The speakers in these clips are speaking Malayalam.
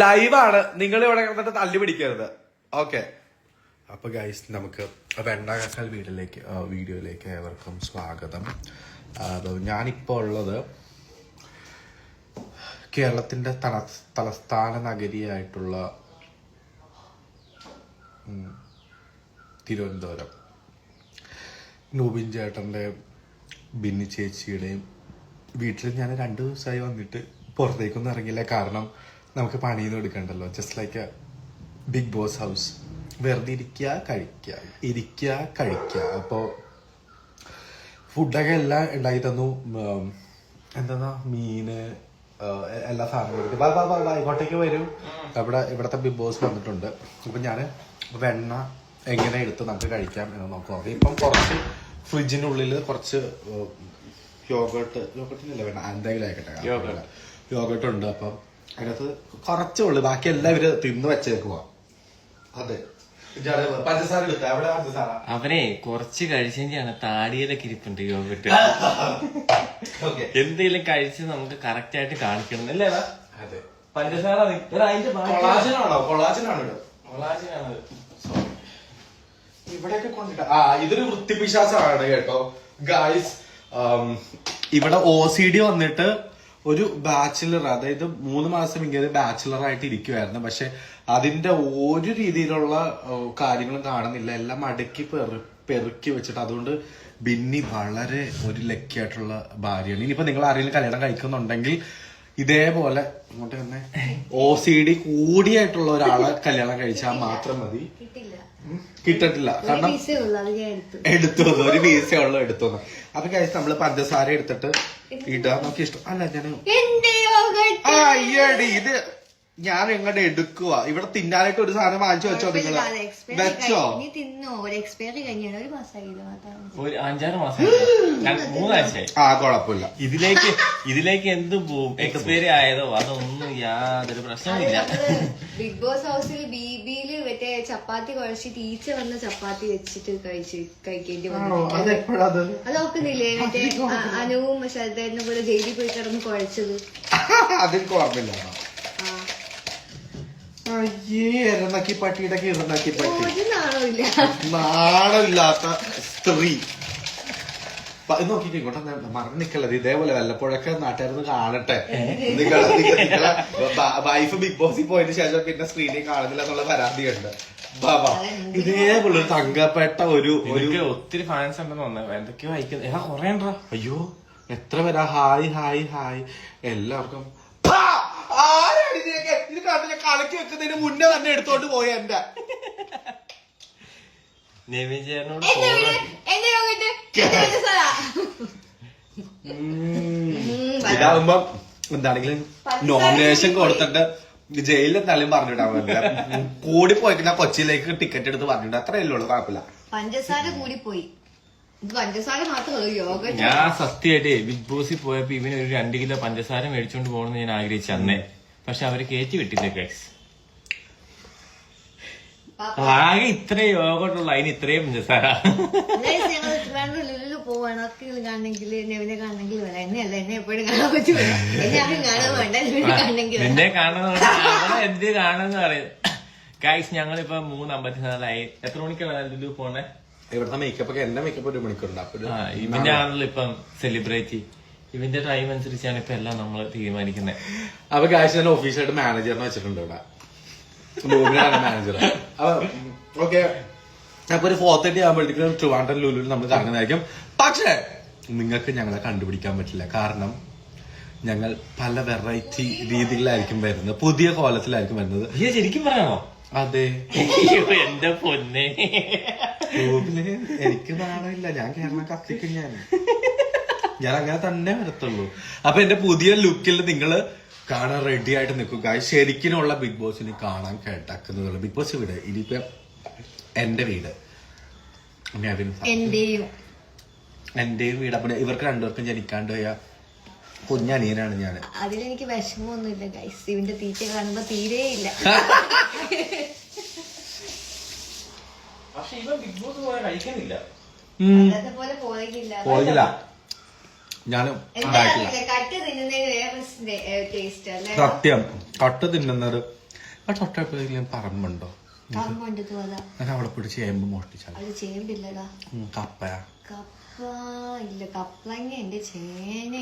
ലൈവാണ് നിങ്ങൾ ഇവിടെ കിടന്നിട്ട് തല്ലി പിടിക്കരുത്. ഓക്കെ അപ്പൊ ഗൈസ് നമുക്ക് വെണ്ടാകക്കൽ വീട്ടിലേക്ക് വീഡിയോയിലേക്ക് ഏവർക്കും സ്വാഗതം. ആ, അപ്പൊ ഞാനിപ്പോ ഉള്ളത് കേരളത്തിന്റെ തല തലസ്ഥാന നഗരിയായിട്ടുള്ള തിരുവനന്തപുരം. നൂബിൻ ചേട്ടന്റെ ബിന്നി ചേച്ചിയുടെയും വീട്ടിൽ ഞാൻ രണ്ടു ദിവസമായി വന്നിട്ട് പുറത്തേക്കൊന്നും ഇറങ്ങില്ല കാരണം നമുക്ക് പണിയൊന്നും എടുക്കണ്ടല്ലോ. Just like a big boss house വെറുതെ ഇരിക്കുക കഴിക്കുക. ഇരിക്കുക കഴിക്കുക. അപ്പോൾ ഫുഡൊക്കെ എല്ലാം ഉണ്ടാക്കി തന്നു. എന്താ മീന് എല്ലാ സാധനങ്ങളും വാ, വാ, വാ, ഇങ്ങോട്ടേക്ക് വരും. ഇവിടെ ഇവിടുത്തെ ബിഗ് ബോസ് വന്നിട്ടുണ്ട്. അപ്പൊ ഞാൻ വെണ്ണ എങ്ങനെ എടുത്ത് നമുക്ക് കഴിക്കാം എന്ന് നോക്കാം. ഇപ്പം കുറച്ച് ഫ്രിഡ്ജിനുള്ളിൽ കുറച്ച് യോഗട്ട് യോഗട്ടിനല്ല വേണ്ട എന്തെങ്കിലും ആയിക്കട്ടെ. യോഗട്ട് ഉണ്ട് അപ്പം അതിനകത്ത് കുറച്ചേ ഉള്ളു. ബാക്കി എല്ലാം ഇവർ തിന്ന് വെച്ചേക്കുക അതെ. പഞ്ചസാര എടുത്ത? എവിടെ പഞ്ചസാര. അവനെ കുറച്ച് കഴിച്ചാണ് താടിയിലൊക്കെ ഇരിപ്പുണ്ട് യോഗട്ട്. എന്തെങ്കിലും കഴിച്ച് നമുക്ക് കറക്റ്റ് ആയിട്ട് കാണിക്കണം അല്ലേ? അതെ. പഞ്ചസാര കൊളാജനാണോ? കൊളാജനാണ്. ഇവിടെയൊക്കെ കൊണ്ടിട്ട് ആ ഇതൊരു വൃത്തിപിശാസാണ് കേട്ടോ. ഗായ്സ് ഇവിടെ ഒ സി ഡി വന്നിട്ട് ഒരു ബാച്ചിലർ അതായത് മൂന്ന് മാസം ഇങ്ങനെ ബാച്ചിലർ ആയിട്ട് ഇരിക്കുമായിരുന്നു പക്ഷെ അതിന്റെ ഒരു രീതിയിലുള്ള കാര്യങ്ങളും കാണുന്നില്ല. എല്ലാം അടുക്കി പെറു പെറുക്കി വെച്ചിട്ട് അതുകൊണ്ട് ബിന്നി വളരെ ഒരു ലക്കി ആയിട്ടുള്ള ഭാര്യയാണ്. ഇനിയിപ്പോ നിങ്ങൾ ആരെങ്കിലും കല്യാണം കഴിക്കുന്നുണ്ടെങ്കിൽ ഇതേപോലെ ഇങ്ങോട്ട് തന്നെ ഒ സി ഡി കൂടിയായിട്ടുള്ള ഒരാളെ കല്യാണം കഴിച്ചാൽ മാത്രം മതി. കിട്ടത്തില്ല. കാരണം എടുത്തു. വന്നു ഒരു പീസേ ഉള്ളു എടുത്തു വന്നു അപ്പൊ കഴിച്ച് നമ്മൾ പഞ്ചസാര എടുത്തിട്ട് ഇടാൻ നോക്കി. ഇഷ്ടം. അല്ല ഞാൻ അയ്യടി ഇത് ഞാൻ എങ്ങോട്ട് എടുക്കുക ഇവിടെ തിന്നാനായിട്ട് ഒരു സാധനം വാങ്ങിച്ചു വെച്ചോ നിങ്ങൾ. വെച്ചോ? ഒരു അഞ്ചാറ് മാസം ആ കൊഴപ്പില്ല. ഇതിലേക്ക് ഇതിലേക്ക് എന്ത് പോവും? എക്സ്പയറി ആയതോ? അതൊന്നും യാതൊരു പ്രശ്നമില്ല ബിഗ് ബോസ് ഹൗസിൽ ബിബിയിൽ മറ്റേ ചപ്പാത്തി കുഴച്ച് ടീച്ചർ വന്ന ചപ്പാത്തി വെച്ചിട്ട് കഴിച്ച് കഴിക്കേണ്ടി വന്നു. അതൊക്കുന്നില്ലേ അത് ഓർക്കുന്നില്ലേ? മറ്റേ അനുവും ശ്രദ്ധേനും പോലെ ജയിലിൽ പോയി കിടന്ന് കുഴച്ചത്. അതിൽ ആ അയ്യേ പട്ടിയുടെ പട്ടി നാണമില്ലാത്ത സ്ത്രീ. നോക്കിട്ട് ഇങ്ങോട്ട് ഇതേപോലെ വല്ലപ്പോഴൊക്കെ നാട്ടുകാരൊന്ന് കാണട്ടെ. നിങ്ങളെ നിങ്ങളെ വൈഫ് ബിഗ് ബോസിൽ പോയതിനു ശേഷം പിന്നെ സ്ക്രീനിൽ കാണുന്നില്ല എന്നുള്ള പരാതിയുണ്ട്. ഇതേപോലെ തങ്കപ്പെട്ട ഒരു ഒരു ഒത്തിരി ഫാൻസ് ഉണ്ടെന്ന് തോന്നുന്നു. എന്തൊക്കെയോ അയക്കുന്നത് കൊറേ അയ്യോ എത്ര പേരാ? Hi hi hi. എല്ലാവർക്കും! ആരാണ് ഇതിനൊക്കെ ഇത് കണ്ടില്ല കളക്കി വെക്കുന്നതിന് മുന്നേ തന്നെ എടുത്തോണ്ട് പോയ എന്റെ. പഞ്ചസാര. ഇതാവുമ്പോ എന്താണെങ്കിലും നോമിനേഷൻ കൊടുത്തിട്ട് ജയിലിൽ എന്തായാലും പറഞ്ഞിട്ടാ കൂടി പോയിക്കുന്ന കൊച്ചിയിലേക്ക് ടിക്കറ്റ് എടുത്ത് പറഞ്ഞിട്ട് അത്രയല്ലേ ഉള്ളൂ കുഴപ്പമില്ല. പഞ്ചസാര കൂടി പോയി. പഞ്ചസാര മാത്രമേ യോഗട്ട് ഞാൻ സത്യമായിട്ട് ബിഗ് ബോസിൽ പോയപ്പോ ഇവന് ഒരു രണ്ട് കിലോ പഞ്ചസാര മേടിച്ചോണ്ട് പോകണമെന്ന് ഞാൻ ആഗ്രഹിച്ചു അന്നേ. പക്ഷെ അവർ കയറ്റി വിട്ടില്ല ഗൈസ് ആകെ ഇത്രയും യോഗട്ടുള്ള അതിന് ഇത്രയും പഞ്ചസാര. ഞങ്ങൾ ട്രിവാൻഡ്രം ലുലുലു പോവാണ്. ആർക്കെങ്കിലും കാണണമെങ്കിൽ നെവിനെ കാണണമെങ്കിൽ വരാം. എന്നെ എപ്പോഴും കാണാൻ എന്നെ ആരും കാണാൻ വേണ്ട നെവിനെ കാണണമെങ്കിൽ നിന്നെ കാണുന്ന എന്ത് കാണുന്ന പറയും ഗൈസ് ഞങ്ങളിപ്പോ മൂന്ന് അമ്പത്തിനാലായി. എത്ര മണിക്കാണ് ലുലു പോണേ? ഇവിടുത്തെ മേക്കപ്പ് ഒക്കെ എന്റെ മേക്കപ്പ് ഒരു മണിക്കൂറുണ്ട്. അപ്പൊ ഒരു- ആ ഇവന്റെ ആണല്ലോ ഇപ്പം സെലിബ്രേറ്റ് ഇവന്റെ ടൈം അനുസരിച്ചാണ് ഇപ്പൊ എല്ലാം നമ്മൾ തീരുമാനിക്കുന്നത് അപ്പൊ കാശ് ഞാൻ ഓഫീസിലായിട്ട് മാനേജറിനെ വെച്ചിട്ടുണ്ട് ഇവിടെ. മാനേജർ അപ്പൊ ഓക്കെ അപ്പൊ ഒരു ഫോർ തേർട്ടി ആകുമ്പോഴത്തേക്കും ട്രിവാൻഡ്രം ലുലുവിൽ നമ്മൾ കറങ്ങുന്നതായിരിക്കും. പക്ഷേ നിങ്ങൾക്ക് ഞങ്ങളെ കണ്ടുപിടിക്കാൻ പറ്റില്ല. കാരണം ഞങ്ങൾ പല വെറൈറ്റി രീതികളിലായിരിക്കും വരുന്നത്. പുതിയ കോലത്തിലായിരിക്കും വരുന്നത്. ശരിക്കും പറയാണോ അതെ. അയ്യോ, എന്റെ പൊന്നെ. എനിക്ക് നാണമില്ല. ഞാൻ കേരളം കത്തിക്കും ഞാൻ. ഞാൻ അങ്ങനെ തന്നെ വരത്തുള്ളൂ. അപ്പൊ എന്റെ പുതിയ ലുക്കിൽ നിങ്ങൾ കാണാൻ റെഡി ആയിട്ട് നിൽക്കുക ശരിക്കിനുള്ള ബിഗ് ബോസിന് കാണാൻ കേട്ടാക്കുന്നതുള്ള ബിഗ് ബോസ് വീട് ഇനിയിപ്പോ എന്റെ വീട്. എന്റെയും. വീട്. അപ്പൊ ഇവർക്ക് രണ്ടുപേർക്കും ജനിക്കാണ്ട് പോയ കുഞ്ഞനിയനാണ് ഞാൻ. അതിലെനിക്ക് വിഷമമൊന്നുമില്ല ഗൈസ് ഇവന്റെ തീറ്റ കാണുമ്പോ തീരെ ഇല്ല പോയില്ല ഞാനും സത്യം. കട്ട് തിന്നുന്നത് ആ തൊട്ടപ്പോഴെങ്കിലും പറമ്പുണ്ടോ? അവിടെ പിടിച്ച് ചേമ്പ് മോഷ്ടിച്ചാൽ അത് ചേമ്പില്ലടാ. കപ്പയാ കപ്പ. ഇല്ല കപ്പളങ്ങ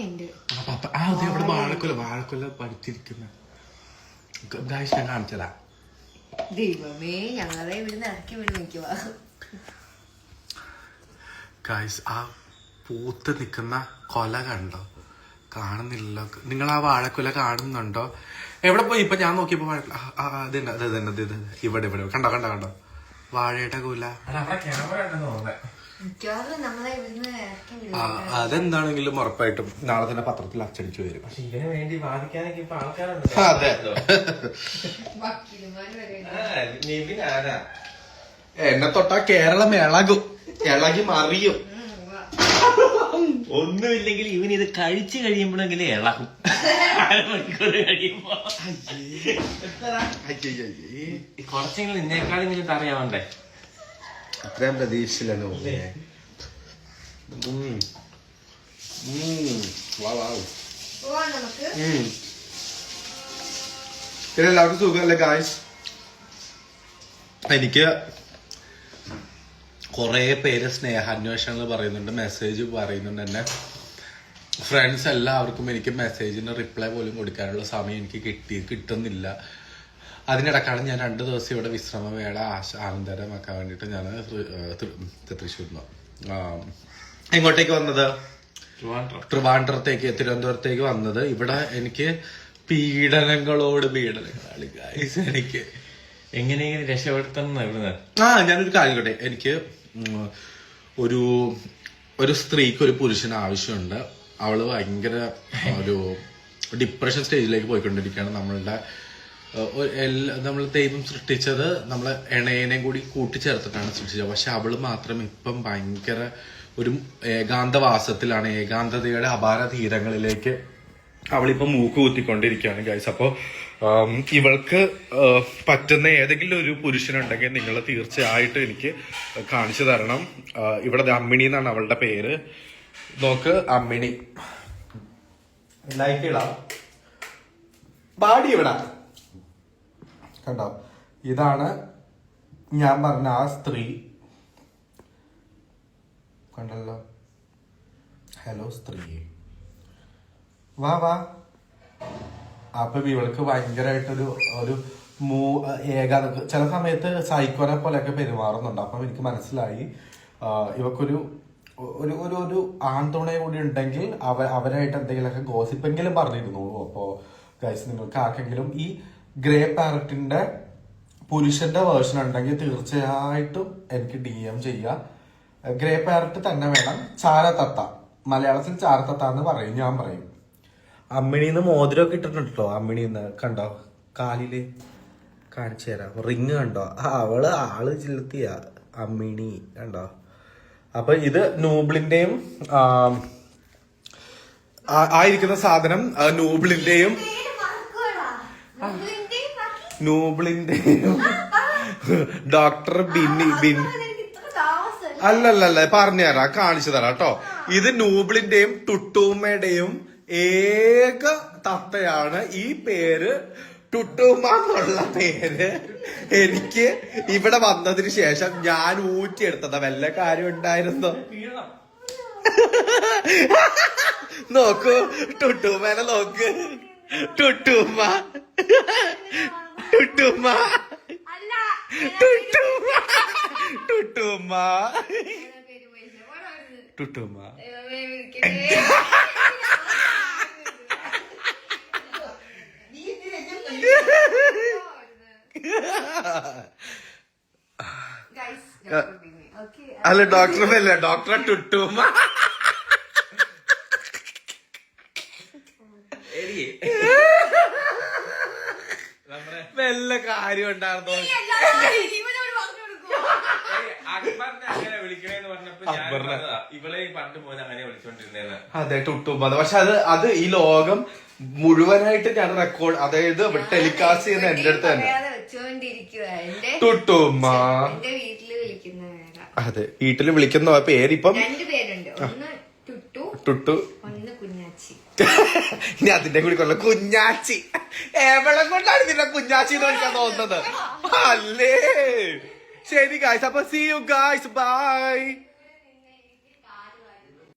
ഉണ്ട് വാഴക്കൊല വാഴക്കൊല പഠിച്ചിരിക്കുന്ന ഞാൻ കാണിച്ചതാ. ദൈവമേ ഞങ്ങളെ ഇവിടുന്ന് ഇറക്കി വിടും നിൽക്കുക ഗായ്സ് ആ പൂത്ത് നിൽക്കുന്ന കൊല കണ്ടോ? കാണുന്നില്ലല്ലോ. നിങ്ങൾ ആ വാഴക്കുല കാണുന്നുണ്ടോ? എവിടെ പോയി? ഇപ്പൊ ഞാൻ നോക്കിയപ്പോ വാഴക്കുല അതുണ്ട് ഇതന്നെ ഇത് തന്നെ ഇവിടെ ഇവിടെ. കണ്ടോ കണ്ടോ കണ്ടോ? വാഴയുടെ കുല. അതെന്താണെങ്കിലും ഉറപ്പായിട്ടും നാളെ തന്നെ പത്രത്തിൽ അച്ചടിച്ചു വരും. പക്ഷെ വേണ്ടി വാദിക്കാനൊക്കെ ഇപ്പൊ ആൾക്കാരുണ്ട്. അതെ. എന്നെ തൊട്ടാ കേരളം ഇളകും ഇളകി മറിയും. ഒന്നുമില്ലെങ്കിൽ ഇവൻ ഇത് കഴിച്ചു കഴിയുമ്പോഴെങ്കിലും ഇളകും. അരമണിക്കൂർ കഴിയുമ്പോ. കുറച്ചെങ്കിലും ഇന്നേക്കാളും ഇങ്ങനെ അറിയാവണ്ടേ അത്രയും പ്രതീക്ഷയിലാണ് പിന്നെ എല്ലാവർക്കും സുഖമല്ലേ എനിക്ക് കുറേ പേര് സ്നേഹാന്വേഷണങ്ങൾ പറയുന്നുണ്ട് മെസ്സേജ് പറയുന്നുണ്ട്. എന്നെ ഫ്രണ്ട്സ് എല്ലാവർക്കും എനിക്ക് മെസ്സേജിന് റിപ്ലൈ പോലും കൊടുക്കാനുള്ള സമയം എനിക്ക് കിട്ടി കിട്ടുന്നില്ല. അതിനിടക്കാണ് ഞാൻ രണ്ട് ദിവസം ഇവിടെ വിശ്രമവേള ആശ ആനന്ദരമാക്കാൻ വേണ്ടിയിട്ട് ഞാൻ തൃശ്ശൂരിൽ എങ്ങോട്ടേക്ക് വന്നത്? ട്രിവാൻഡ്രം. ട്രിവാൻഡ്രത്തേക്ക് തിരുവനന്തപുരത്തേക്ക് വന്നത്. ഇവിടെ എനിക്ക് പീഡനങ്ങളോട് പീഡനങ്ങളാണ് ഗൈസ് എനിക്ക് എങ്ങനെയെങ്കിലും രക്ഷപ്പെടുത്തണം ആ ഞാനൊരു കാര്യം എനിക്ക് ഒരു ഒരു സ്ത്രീക്ക് ഒരു പുരുഷന് ആവശ്യമുണ്ട്. അവൾ ഭയങ്കര ഒരു ഡിപ്രഷൻ സ്റ്റേജിലേക്ക് പോയിക്കൊണ്ടിരിക്കുകയാണ്. നമ്മളുടെ നമ്മൾ ദൈവം സൃഷ്ടിച്ചത് നമ്മളെ ഇണയനെയും കൂടി കൂട്ടിച്ചേർത്തിട്ടാണ് സൃഷ്ടിച്ചത്. പക്ഷെ അവൾ മാത്രം ഇപ്പം ഭയങ്കര ഒരു ഏകാന്തവാസത്തിലാണ്. ഏകാന്തതയുടെ അപാര തീരങ്ങളിലേക്ക് അവളിപ്പോ മൂക്ക് കുത്തിക്കൊണ്ടിരിക്കുകയാണ് ഗൈസ് അപ്പോ ആം, ഇവൾക്ക് പറ്റുന്ന ഏതെങ്കിലും ഒരു പുരുഷനുണ്ടെങ്കിൽ നിങ്ങൾ തീർച്ചയായിട്ടും എനിക്ക് കാണിച്ചു തരണം. ഇവിടെ അമ്മിണി എന്നാണ് അവളുടെ പേര്. നോക്ക് അമ്മിണി. ലൈക്ക് ബാഡി ഇവിടെ കണ്ടോ? ഇതാണ് ഞാൻ പറഞ്ഞ ആ സ്ത്രീ. കണ്ടല്ലോ? ഹലോ സ്ത്രീ. വാ വാ. അപ്പൊ ഇവൾക്ക് ഭയങ്കരമായിട്ടൊരു ഒരു മൂ ഏക ചില സമയത്ത് സൈക്കോനെ പോലെയൊക്കെ പെരുമാറുന്നുണ്ട്. അപ്പം എനിക്ക് മനസ്സിലായി ഇവക്കൊരു ഒരു ഒരു ഒരു ആൺതുണയും കൂടി ഉണ്ടെങ്കിൽ അവ അവരായിട്ട് എന്തെങ്കിലുമൊക്കെ ഗോസിപ്പെങ്കിലും പറഞ്ഞിരുന്നു. അപ്പോൾ ഗൈസ് നിങ്ങൾക്ക് ആർക്കെങ്കിലും ഈ ഗ്രേ പാരറ്റിന്റെ പുരുഷന്റെ വേർഷൻ ഉണ്ടെങ്കിൽ തീർച്ചയായിട്ടും എനിക്ക് ഡി എം ചെയ്യുക ഗ്രേ പാരറ്റ് തന്നെ വേണം. ചാരത്തത്ത. മലയാളത്തിൽ ചാരത്തത്ത എന്ന് പറയും ഞാൻ പറയും. അമ്മിണിന്ന് മോതിരമൊക്കെ ഇട്ടിട്ടുണ്ടോ അമ്മിണിന്ന്. കണ്ടോ? കാലിൽ കാണിച്ചു തരാം. റിങ് കണ്ടോ? അവൾ ആൾ ചിലത്തിയ അമ്മിണി കണ്ടോ? അപ്പൊ ഇത് നൂബിളിന്റെയും ആയിരിക്കുന്ന സാധനം നൂബിളിന്റെയും നൂബിളിന്റെയും ഡോക്ടർ ബിന്നി ബിൻ അല്ലല്ലല്ല പറഞ്ഞു തരാം കാണിച്ചു തരാം കേട്ടോ. ഇത് നൂബിളിന്റെയും ടുട്ടൂമ്മയുടെയും ഏക തത്തയാണ് ഈ പേര് ടുട്ടൂമ്മ എന്നുള്ള പേര്. എനിക്ക് ഇവിടെ വന്നതിന് ശേഷം ഞാൻ ഊറ്റിയെടുത്തതാ. വല്ല കാര്യം ഉണ്ടായിരുന്നു? നോക്കൂ ടുട്ടുമ്മനെ നോക്ക്. ടുട്ടുമ്മ ടുട്ടുമ്മ ടുട്ടുമ്മ ടുട്ടുമ്മ. ടുട്ടൂമ്മ Guys, ഡോക്ടർ Bini. Okay. അല്ല ഡോക്ടറല്ല ഡോക്ടറെ ടുട്ടൂമ്മ വല്ല കാര്യം ഉണ്ടായിരുന്നോ. ഇവളെ പണ്ട് പോലെ അങ്ങനെ വിളിച്ചോണ്ടിരുന്നേന്ന്. അതെ ടുട്ടൂമ്മ പക്ഷെ അത് അത് ഈ ലോകം മുഴുവനായിട്ട് ഞാൻ റെക്കോർഡ് അതായത് ടെലികാസ്റ്റ് ചെയ്യുന്ന എന്റെ അടുത്ത് തന്നെ. ടുട്ടൂമ്മ പേരാ അതെ വീട്ടിൽ വിളിക്കുന്ന പേരിപ്പം ടുട്ടു ടുട്ടു. ഒന്ന് ഇനി അതിന്റെ കൂടി കൊള്ള. കുഞ്ഞാച്ചി. എവിടെ കൊണ്ടാണ് നിന്നെ കുഞ്ഞാച്ചി എന്ന് വിളിക്കാൻ തോന്നുന്നത്? അല്ലേ? ശരി ഗായ്സ് അപ്പൊ സി യു ഗായ്സ് ബൈ